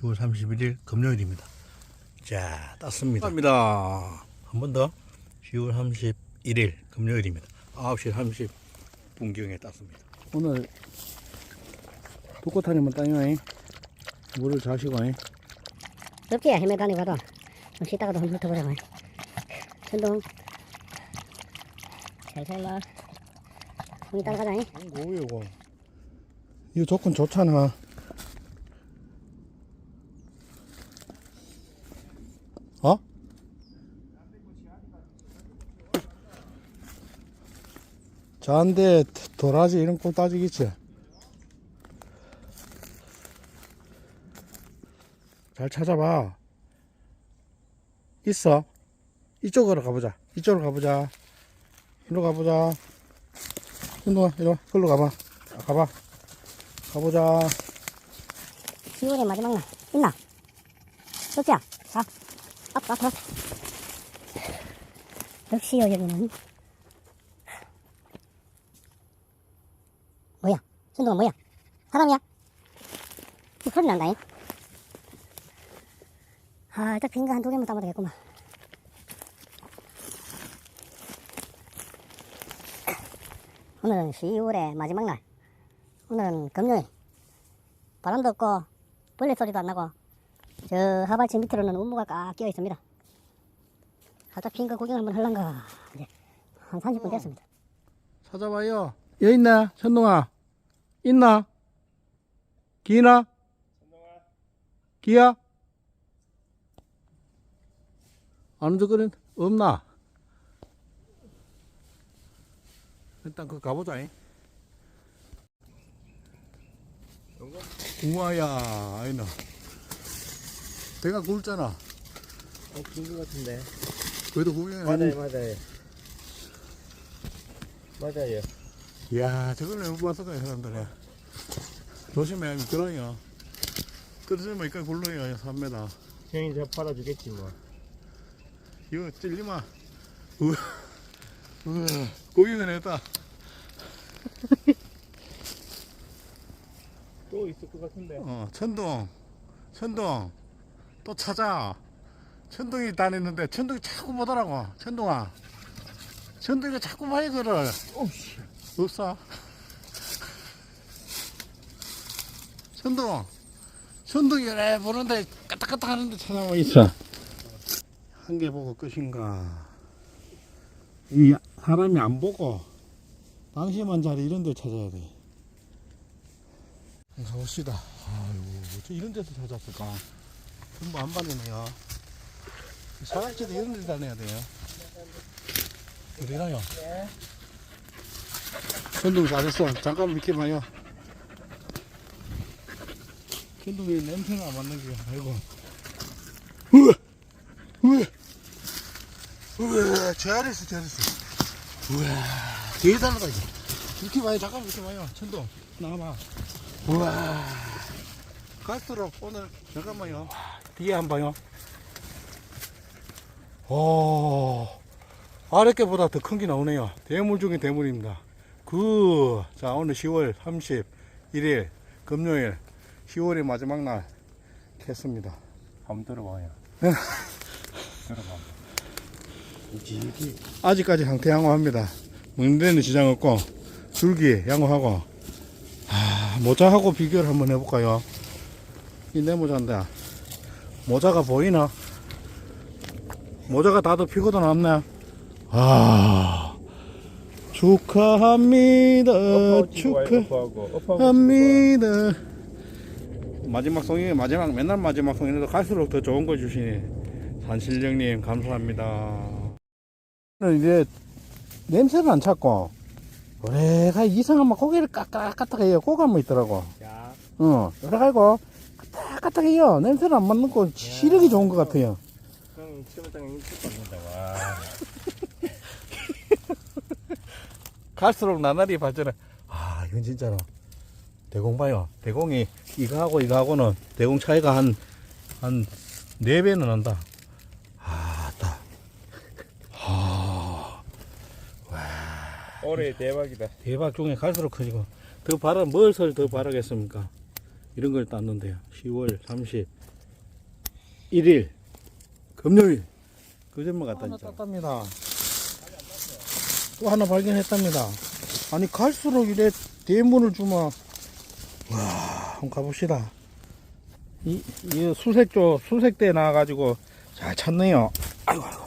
10월 31일 금요일입니다. 자, 땄습니다. 갑니다. 한 번 더. 10월 31일 금요일입니다. 9시 30 분경에 땄습니다. 오늘 뚜꼬타니만 따요. 물을 자시고. 덥지 헤매다니 가도 좀 쉬다가도 한번 훑어보자고 천둥 나 형이 따라가자 뭐예요, 이거? 이거 조건 좋잖아. 잔데 도라지 이런 꽃 따지겠지? 잘 찾아봐. 있어. 이쪽으로 가보자. 이쪽으로 가보자. 이리로 가보자. hin동아 이리 와. 걸로 가봐. 가봐. 가보자. 10월의 마지막 날 있나? 덥지야 자 앞, 앞, 앞 역시요 여기는 뭐야 천둥아 뭐야? 사람이야? 뭐 소리 난다잉? 아 일단 빈거 한두 개만 따면 되겠구만. 오늘은 10월의 마지막 날. 오늘은 금요일. 바람도 없고 벌레 소리도 안 나고 저 하발치 밑으로는 운무가 꽉 끼어 있습니다. 살짝 핀거 구경 한번 할란가. 이제 한 30분 됐습니다. 찾아봐요. 여기 있나? 천동아. 있나? 기나? 기야? 안 움직거린? 없나? 일단 그 가보자. 우와야, 아이나. 배가 굵잖아. 어, 긴것 같은데. 그래도 구경해. 맞아요, 맞아요. 맞아요. 이야, 저걸 못 봤어, 그 사람들이. 조심해, 미끄러요. 떨어지면 여기까지 굴러요, 3m. 형이 저 팔아주겠지, 뭐. 이거 찔리마. 우와, 우와, 고기는 했다. 또 있을 것 같은데. 어, 천둥, 천둥, 또 찾아. 천둥이 다녔는데, 천둥이 자꾸 보더라고. 천둥아. 천둥이가 자꾸 봐, 이거를. 없어. 천둥. 천둥이 왜 보는데, 까딱까딱 하는데 찾아와 있어. 한 개 보고 끝인가. 이 사람이 안 보고, 방심한 자리 이런 데 찾아야 돼. 가봅시다. 아이고, 어째 이런 데서 찾았을까? 전부 안 받네요. 사각지도 이런 데 다녀야 돼요. 어디나요? 천둥 잘했어. 잠깐 비켜봐요. 천둥이 냄새가 안 게, 아이고. 우와! 우와! 우와! 잘했어, 잘했어. 우와! 대단하다, 이거. 비켜봐요. 잠깐 비켜봐요. 천둥. 나와봐. 우와. 갈수록 오늘, 잠깐만요. 뒤에 한번 봐요. 오. 아랫게보다 더 큰 게 나오네요. 대물 중에 대물입니다. 그, 자, 오늘 10월 31일, 금요일, 10월의 마지막 날, 캤습니다. 한번 들어봐요. 들어봐. 아직까지 상태 양호합니다. 먹는 데는 지장 없고, 줄기 양호하고, 아, 모자하고 비교를 한번 해볼까요? 이 내 모자인데, 모자가 보이나? 모자가 다도 피고도 남네. 아, 축하합니다. 축하합니다. 마지막 송이, 마지막, 맨날 마지막 송이라도 갈수록 더 좋은 거 주시니, 산실령님, 감사합니다. 이제 냄새를 안 찾고, 내가 이상한 막 고개를 까딱까딱 해요. 고감이 있더라고. 자, 어, 그래가지고 까딱까딱 해요. 냄새를 안 맡는 거 시력이 좋은 것 같아요. 형, 와. 갈수록 나날이 발전해. 아, 이건 진짜로. 대공 봐요. 대공이 이거하고 이거하고는 대공 차이가 한, 한, 네배는 난다. 아, 따. 아, 올해 대박이다. 대박 중에 갈수록 커지고. 더 바라, 뭘설더 바라겠습니까? 이런 걸 땄는데요. 10월 21일 금요일 그전만 갔다 하나 땄답니다 또 하나 발견했답니다 아니 갈수록 이래 대문을 주면 와 한번 가봅시다 이, 이 수색조 수색대 나와가지고 잘 찾네요 아이고 아이고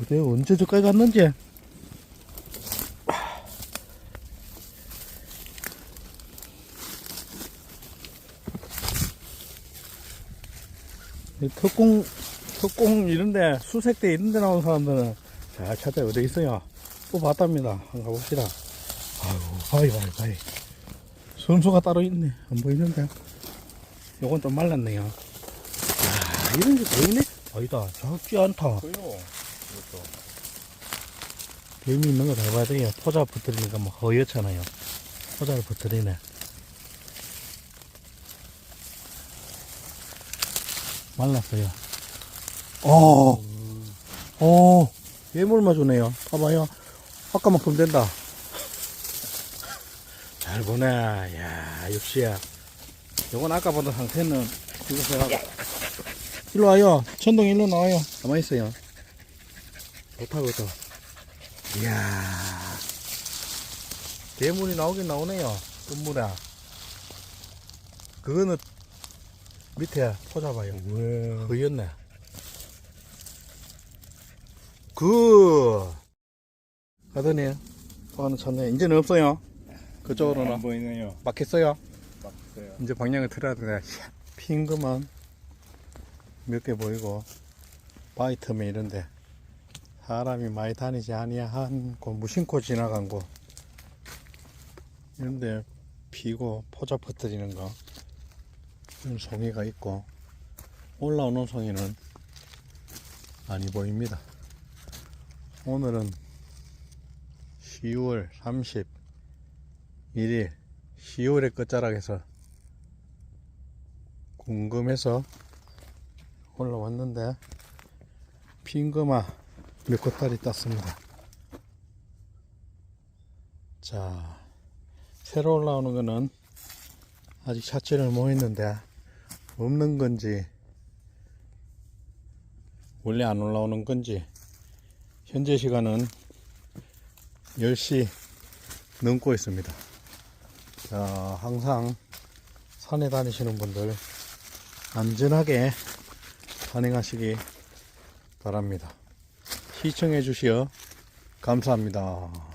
어디 언제 저까지 갔는지 이 특공, 특공 이런데, 수색대 이런데 나온 사람들은 잘 찾아 어디 있어요? 또 봤답니다. 한번 가봅시다. 아이고, 바위, 바위, 바위. 순수가 따로 있네. 안 보이는데. 요건 좀 말랐네요. 야, 이런 게 보이네? 아니다. 작지 않다. 그요. 이것도. 뱀이 있는 거 잘 봐야 돼요. 포자 붙들리니까 뭐 허옇잖아요. 포자를 붙들리네. 말랐어요. 어, 어, 예물만 주네요. 봐봐요. 아까만큼 된다. 잘 보네. 야, 역시야. 요건 아까 보던 상태는 이거 제가 일로 와요. 천둥 일로 나와요. 가만히 있어요. 좋다, 좋다. 이야. 대문이 나오긴 나오네요. 끝물에. 그거는 밑에 포잡아요. 왜? 그였네. 그 가더니 또 하나 찾네. 이제는 없어요. 그쪽으로는 안 보이네요. 막혔어요. 막혔어요. 이제 방향을 틀어야 되네. 핀 것만 몇 개 보이고 바위 틈에 이런데 사람이 많이 다니지 아니한 곳 무심코 지나간 곳 이런데 피고 포자 퍼뜨리는 거 이런 송이가 있고 올라오는 송이는 많이 보입니다. 오늘은 10월 31일 10월의 끝자락에서 궁금해서 올라왔는데 핑거마 몇 코타리 땄습니다. 자, 새로 올라오는 거는 아직 차체를 못 했는데 없는 건지 원래 안 올라오는 건지 현재 시간은 10시 넘고 있습니다. 자, 항상 산에 다니시는 분들 안전하게 산행하시기 바랍니다. 시청해 주시어 감사합니다.